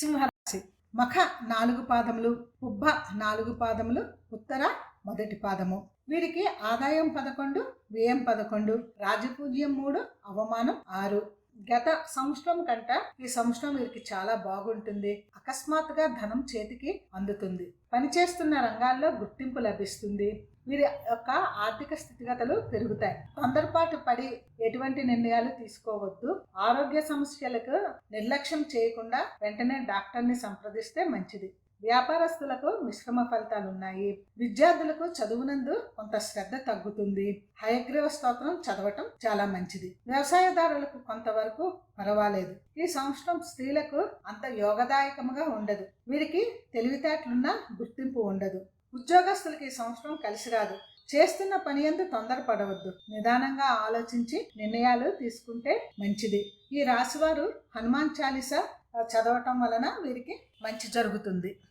సింహరాశి. మఖ నాలుగు పాదములు ఉబ్బ నాలుగు పాదములు ఉత్తర మొదటి పాదము. వీరికి ఆదాయం పదకొండు వ్యయం పదకొండు రాజపూజ్యం మూడు అవమానం ఆరు. గత సంవత్సరం కంట ఈ సంవత్సరం వీరికి చాలా బాగుంటుంది. అకస్మాత్తుగా ధనం చేతికి అందుతుంది. పనిచేస్తున్న రంగాల్లో గుర్తింపు లభిస్తుంది. వీరి యొక్క ఆర్థిక స్థితిగతులు పెరుగుతాయి. తొందరపాటు పడి ఎటువంటి నిర్ణయాలు తీసుకోవద్దు. ఆరోగ్య సమస్యలకు నిర్లక్ష్యం చేయకుండా వెంటనే డాక్టర్ని సంప్రదిస్తే మంచిది. వ్యాపారస్తులకు మిశ్రమ ఫలితాలు ఉన్నాయి విద్యార్థులకు చదువునందు కొంత శ్రద్ధ తగ్గుతుంది. హయగ్రీవ స్తోత్రం చదవటం చాలా మంచిది. వ్యవసాయదారులకు కొంతవరకు పర్వాలేదు. ఈ సంవత్సరం స్త్రీలకు అంత యోగదాయకముగా ఉండదు. వీరికి తెలివితేటలున్న గుర్తింపు ఉండదు. ఉద్యోగస్తులకి ఈ సంవత్సరం కలిసి రాదు. చేస్తున్న పని ఎందు తొందరపడవద్దు. నిదానంగా ఆలోచించి నిర్ణయాలు తీసుకుంటే మంచిది. ఈ రాశివారు హనుమాన్ చాలీసా చదవటం వలన వీరికి మంచి జరుగుతుంది.